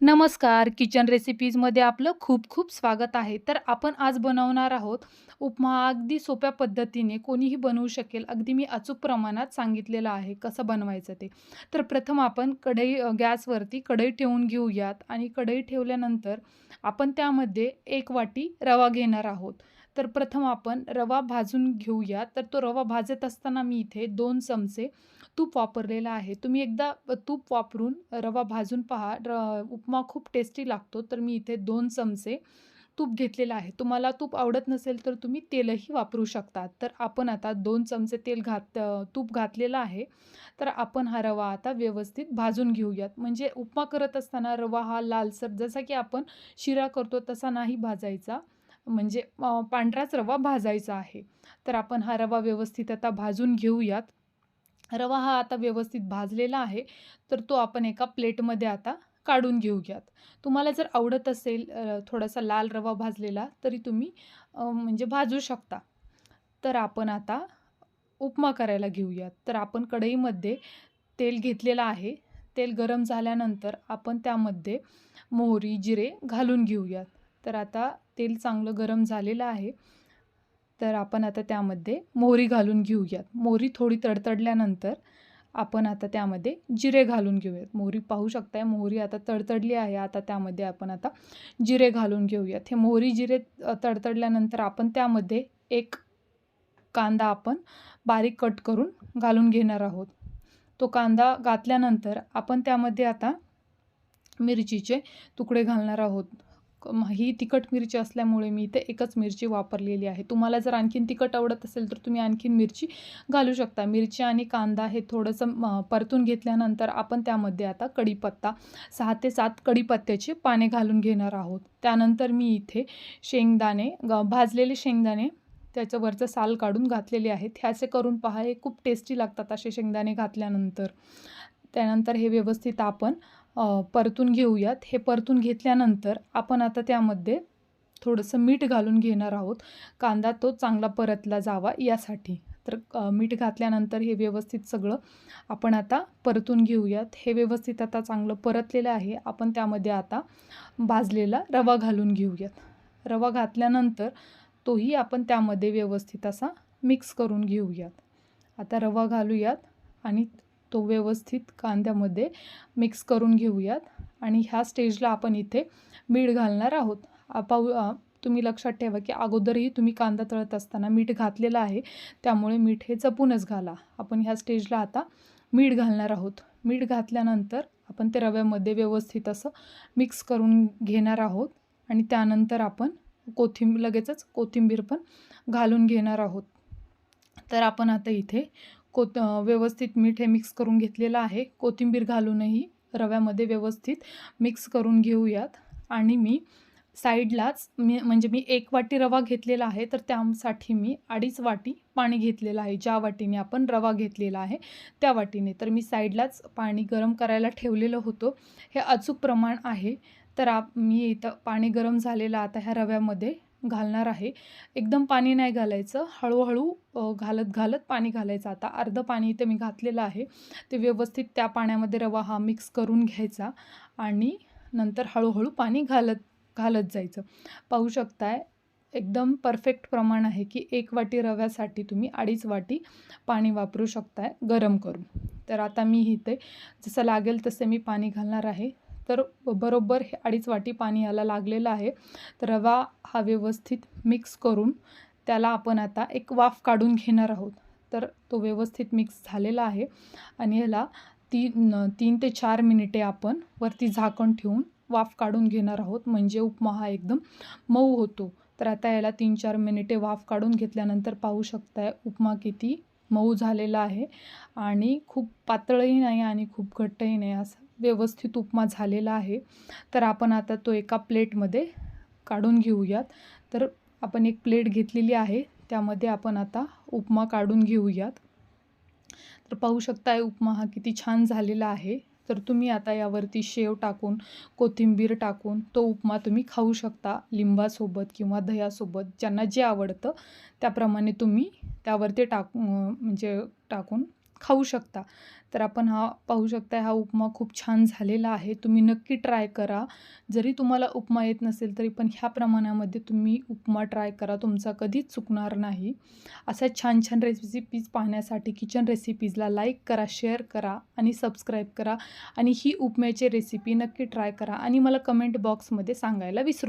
नमस्कार किचन रेसिपीजमध्ये आपलं खूप खूप स्वागत आहे. तर आपण आज बनवणार आहोत उपमा अगदी सोप्या पद्धतीने कोणीही बनवू शकेल. अगदी मी अचूक प्रमाणात सांगितलेलं आहे कसं बनवायचं ते. तर प्रथम आपण कढई गॅसवरती कढई ठेवून घेऊयात आणि कढई ठेवल्यानंतर आपण त्यामध्ये एक वाटी रवा घेणार आहोत. तर प्रथम आपण रवा भाजून घेऊया. तर तो रवा भाजत असताना मी इथे दोन चमचे तूप वापरलेलं आहे. तुम्ही एकदा तूप वापरून रवा भाजून पहा. र उपमा खूप टेस्टी लागतो. तर मी इथे दोन चमचे तूप घेतलेलं आहे. तुम्हाला तूप आवडत नसेल तर तुम्ही तेलही वापरू शकता तर आपण आता दोन चमचे तेल घात तूप घातलेलं आहे. तर आपण हा रवा आता व्यवस्थित भाजून घेऊयात. म्हणजे उपमा करत असताना रवा हा लालसर जसा की आपण शिरा करतो तसा नाही भाजायचा. म्हणजे पांढराच रवा भाजायचा आहे. तर आपण हा रवा व्यवस्थित आता भाजून घेऊयात. रवा हा आता व्यवस्थित भाजलेला आहे. तर तो आपण एका प्लेटमध्ये आता काढून घेऊयात. तुम्हाला जर आवडत असेल थोडासा लाल रवा भाजलेला तरी तुम्ही म्हणजे भाजू शकता. तर आपण आता उपमा करायला घेऊयात. तर आपण कढईमध्ये तेल घेतलेलं आहे. तेल गरम झाल्यानंतर आपण त्यामध्ये मोहरी जिरे घालून घेऊयात. तर आता तेल चांगलं गरम झालेलं आहे. तर आपण आता त्यामध्ये मोहरी घालून घेऊयात. मोहरी थोडी तडतडल्यानंतर आपण आता त्यामध्ये जिरे घालून घेऊयात. मोहरी पाहू शकताय मोहरी आता तडतडली आहे. आता त्यामध्ये आपण आता जिरे घालून घेऊयात. हे मोहरी जिरे तडतडल्यानंतर आपण त्यामध्ये एक कांदा आपण बारीक कट करून घालून घेणार आहोत. तो कांदा घातल्यानंतर आपण त्यामध्ये आता मिरचीचे तुकडे घालणार आहोत. ही तिखट मिरची असल्यामुळे मी इथे एकच मिरची वापरलेली आहे. तुम्हाला जर आणखीन तिखट आवडत असेल तर तुम्ही आणखीन मिरची घालू शकता. मिरची आणि कांदा हे थोडंसं परतून घेतल्यानंतर आपण त्यामध्ये आता कढीपत्ता सहा ते सात कढीपत्त्याची पाने घालून घेणार आहोत. त्यानंतर मी इथे शेंगदाणे ग- भाजलेले शेंगदाणे त्याचं वरचं साल काढून घातलेले आहेत. ह्याचे करून पहा हे खूप टेस्टी लागतात असे शेंगदाणे घातल्यानंतर. त्यानंतर हे व्यवस्थित आपण परतून घेऊयात. हे परतून घेतल्यानंतर आपण आता त्यामध्ये थोडंसं मीठ घालून घेणार आहोत. कांदा तो चांगला परतला जावा यासाठी. तर मीठ घातल्यानंतर हे व्यवस्थित सगळं आपण आता परतून घेऊयात. हे व्यवस्थित आता चांगलं परतलेलं आहे. आपण त्यामध्ये आता भाजलेला रवा घालून घेऊयात. रवा घातल्यानंतर तोही आपण त्यामध्ये व्यवस्थित असा मिक्स करून घेऊयात. आता रवा घालूयात आणि तो व्यवस्थित कांद्यामध्ये मिक्स करून घेऊयात. आणि ह्या स्टेजला आपण इथे मीठ घालणार आहोत. पाऊ तुम्ही लक्षात ठेवा की अगोदरही तुम्ही कांदा तळत असताना मीठ घातलेलं आहे. त्यामुळे मीठ हे जपूनच घाला. आपण ह्या स्टेजला आता मीठ घालणार आहोत. मीठ घातल्यानंतर आपण ते रव्यामध्ये व्यवस्थित असं मिक्स करून घेणार आहोत. आणि त्यानंतर आपण कोथिंबीर लगेचच कोथिंबीर पण घालून घेणार आहोत. तर आपण आता इथे कोत व्यवस्थित मीठ हे मिक्स करून घेतलेलं आहे. कोथिंबीर घालूनही रव्यामध्ये व्यवस्थित मिक्स करून घेऊयात. आणि मी साईडलाच मी म्हणजे मी एक वाटी रवा घेतलेला आहे तर त्यासाठी मी अडीच वाटी पाणी घेतलेलं आहे. ज्या वाटीने आपण रवा घेतलेला आहे त्या वाटीने. तर मी साईडलाच पाणी गरम करायला ठेवलेलं होतं. हे अचूक प्रमाण आहे. तर आप मी इथं पाणी गरम झालेलं आता ह्या रव्यामध्ये घालणार आहे. एकदम पाणी नाही घालायचं. हळूहळू घालत घालत पाणी घालायचं. आता अर्धं पाणी इथे मी घातलेलं आहे. ते व्यवस्थित त्या पाण्यामध्ये रवा हा मिक्स करून घ्यायचा आणि नंतर हळूहळू पाणी घालत घालत जायचं. पाहू शकताय एकदम परफेक्ट प्रमाण आहे की एक वाटी रव्यासाठी तुम्ही अडीच वाटी पाणी वापरू शकताय गरम करून. तर आता मी इथे जसं लागेल तसे मी पाणी घालणार आहे. तर बरोबर हे अडीच वाटी पाणी याला लागलेलं आहे. तर रवा हा व्यवस्थित मिक्स करून त्याला आपण आता एक वाफ काढून घेणार आहोत. तर तो व्यवस्थित मिक्स झालेला आहे. आणि याला तीन तीन ते चार मिनिटे आपण वरती झाकण ठेवून वाफ काढून घेणार आहोत. म्हणजे उपमा हा एकदम मऊ होतो. तर आता याला तीन चार मिनिटे वाफ काढून घेतल्यानंतर पाहू शकताय उपमा किती मऊ झालेला आहे. आणि खूप पातळही नाही आणि खूप घट्टही नाही असं व्यवस्थित उपमा झालेला आहे. तर आपण आता तो एका प्लेटमध्ये काढून घेऊयात. तर आपण एक प्लेट घेतलेली आहे. त्यामध्ये आपण आता उपमा काढून घेऊयात. तर पाहू शकताय उपमा हा किती छान झालेला आहे. तर तुम्ही आता यावरती शेव टाकून कोथिंबीर टाकून तो उपमा तुम्ही खाऊ शकता लिंबासोबत किंवा दह्यासोबत. ज्यांना जे आवडतं त्याप्रमाणे तुम्ही त्यावरती टाक म्हणजे टाकून खाऊ शकता. तर आपण हा पाहू शकता हा उपमा खूप छान झालेला आहे. तुम्ही नक्की ट्राय करा. जरी तुम्हाला उपमा येत नसेल तरी पण ह्या प्रमाणामध्ये तुम्ही उपमा ट्राय करा. तुमचा कधीच चुकणार नाही. अशा छान छान रेसिपीज पाहण्यासाठी किचन रेसिपीजला लाईक करा शेअर करा आणि सबस्क्राईब करा. आणि ही उपम्याची रेसिपी नक्की ट्राय करा. आणि मला कमेंट बॉक्समध्ये सांगायला विसरू